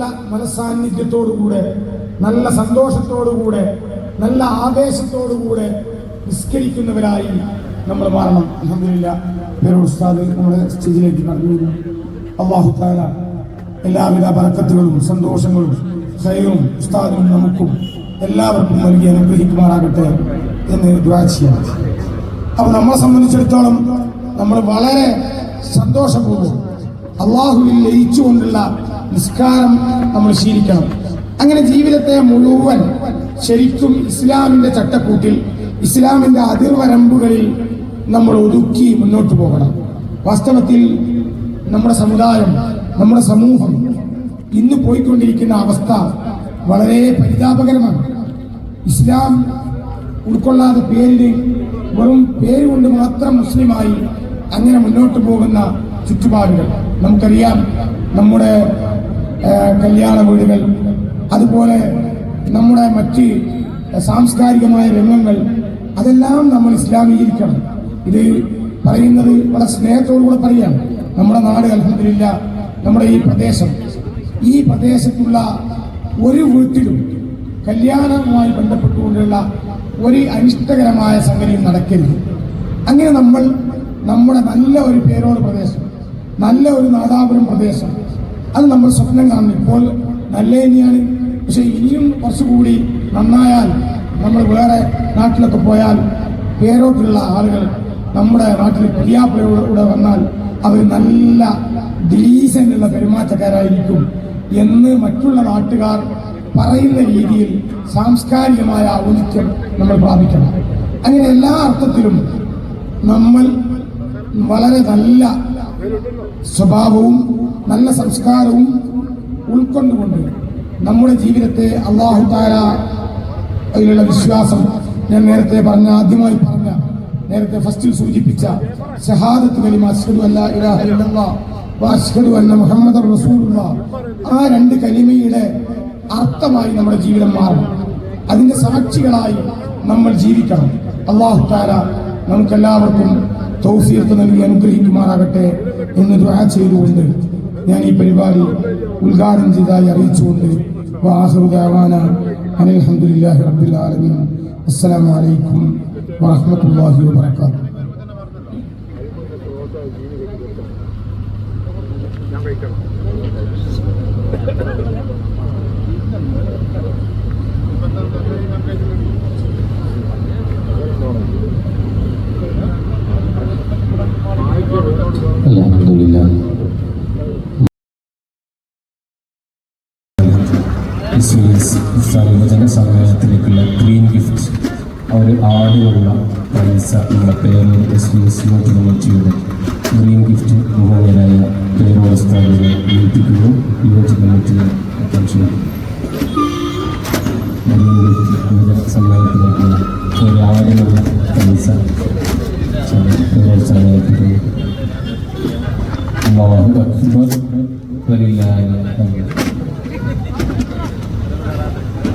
നല്ല മനസാന്നിധ്യത്തോടുകൂടെ നല്ല സന്തോഷത്തോടുകൂടെ നല്ല ആവേശത്തോടുകൂടെ നിസ്കരിക്കുന്നവരായി നമ്മൾ മാറണം. അഹമ്മദില്ല പേരോസ്താദ് ഉസ്താദ് നമ്മുടെ സ്റ്റേജിലേക്ക് നടന്നു അള്ളാഹു താല എല്ലാവിധ ബർക്കത്തുകളും സന്തോഷങ്ങളും ഹൈറും ഉസ്താദിനും നമുക്കും എല്ലാവർക്കും നൽകി അനുഗ്രഹിക്കുമാറാകട്ടെ എന്ന് ദുരാശിയാണ് അപ്പൊ നമ്മളെ സംബന്ധിച്ചിടത്തോളം നമ്മൾ വളരെ സന്തോഷപൂർവം അള്ളാഹുവിൽ ലയിച്ചുകൊണ്ടുള്ള നിസ്കാരം നമ്മൾ ശീലിക്കണം. അങ്ങനെ ജീവിതത്തെ മുഴുവൻ ശരിക്കും ഇസ്ലാമിന്റെ ചട്ടക്കൂട്ടിൽ ഇസ്ലാമിന്റെ അതിർവരമ്പുകളിൽ നമ്മൾ ഒതുക്കി മുന്നോട്ട് പോകണം. വാസ്തവത്തിൽ നമ്മുടെ സമുദായം നമ്മുടെ സമൂഹം ഇന്ന് പോയിക്കൊണ്ടിരിക്കുന്ന അവസ്ഥ വളരെ പരിതാപകരമാണ്. ഇസ്ലാം ഉൾക്കൊള്ളാതെ പേരിന് വെറും പേര് കൊണ്ട് മാത്രം മുസ്ലിമായി അങ്ങനെ മുന്നോട്ട് പോകുന്ന ചുറ്റുപാടുകൾ. നമുക്കറിയാം നമ്മുടെ കല്യാണ വീടുകൾ. അതുപോലെ നമ്മുടെ മറ്റ് സാംസ്കാരികമായ രംഗങ്ങൾ അതെല്ലാം നമ്മൾ ഇസ്ലാമീകരിക്കണം. ഇത് പറയുന്നത് വളരെ സ്നേഹത്തോടുകൂടെ പറയാം നമ്മുടെ നാട് അലഹമില്ല നമ്മുടെ ഈ പ്രദേശം. ഈ പ്രദേശത്തുള്ള ഒരു വീട്ടിലും കല്യാണവുമായി ബന്ധപ്പെട്ടുകൊണ്ടുള്ള ഒരു അനിഷ്ടകരമായ സംഗതിയും നടക്കരുത്. അങ്ങനെ നമ്മൾ നമ്മുടെ നല്ല ഒരു പേരോട് പ്രദേശം നല്ല ഒരു നാദാപുരം പ്രദേശം അത് നമ്മൾ സ്വപ്നം കാണുന്നു. ഇപ്പോൾ നല്ല തന്നെയാണ് പക്ഷെ ഇനിയും കുറച്ചുകൂടി നന്നായാൽ നമ്മൾ വേറെ നാട്ടിലൊക്കെ പോയാൽ പേരോട്ടുള്ള ആളുകൾ നമ്മുടെ നാട്ടിൽ പ്രിയാപ്പിളയുടെ വന്നാൽ അവർ നല്ല ഡീസന്റുള്ള പെരുമാറ്റക്കാരായിരിക്കും എന്ന് മറ്റുള്ള നാട്ടുകാർ പറയുന്ന രീതിയിൽ സാംസ്കാരികമായ ഔചിത്യം നമ്മൾ പ്രാപിക്കണം. അങ്ങനെ എല്ലാ അർത്ഥത്തിലും നമ്മൾ വളരെ നല്ല സ്വഭാവവും നല്ല സംസ്കാരവും ഉൾക്കൊണ്ടുകൊണ്ട് നമ്മുടെ ജീവിതത്തെ അള്ളാഹു താര അതിലുള്ള വിശ്വാസം ഞാൻ നേരത്തെ പറഞ്ഞ ആദ്യമായി പറഞ്ഞ നേരത്തെ ഫസ്റ്റിൽ സൂചിപ്പിച്ച ഷഹാദത്ത് കലിമ ഇലാഹ ഇല്ലല്ലാഹ് മുഹമ്മദ് റസൂലുള്ളാഹ്. ആ രണ്ട് കലിമയുടെ അർത്ഥമായി നമ്മുടെ ജീവിതം മാറണം അതിന്റെ സാക്ഷികളായി നമ്മൾ ജീവിക്കണം. അള്ളാഹു താര നമുക്കെല്ലാവർക്കും തൗഫീഖ് നൽകി അനുഗ്രഹിക്കുമാറാകട്ടെ എന്ന് ദുആ ചെയ്തുകൊണ്ട് ഞാൻ ഈ പരിപാടി ഉദ്ഘാടനം ചെയ്തതായി അറിയിച്ചുകൊണ്ട് ഹംദുലില്ലാഹി റബ്ബിൽ ആലമീൻ. അസ്സലാമു അലൈക്കും വബറകാതുഹു. അൽഹംദുലില്ലാ ഈ സീരീസ് ജനസമയത്തിലേക്കുള്ള ഗ്രീൻ ഗിഫ്റ്റ് അവർ ആടിനുള്ള പൈസ നമ്മുടെ പേര് എസ് വി എസ് യു കമ്മിറ്റിയുടെ ഗ്രീൻ ഗിഫ്റ്റ് മുഖേനരായ പേരോസ്ഥാനികളെ ഏൽപ്പിക്കുന്നു യുവജ കമ്മിറ്റിയെ അറ്റൻഷനാണ് സമ്മേളനത്തിലേക്കുള്ള ഒരു ആടിനുള്ള പൈസ പേരോത്സാഹം ഏൽപ്പിക്കുന്നു അള്ളാഹു അക്ബർ വലിയ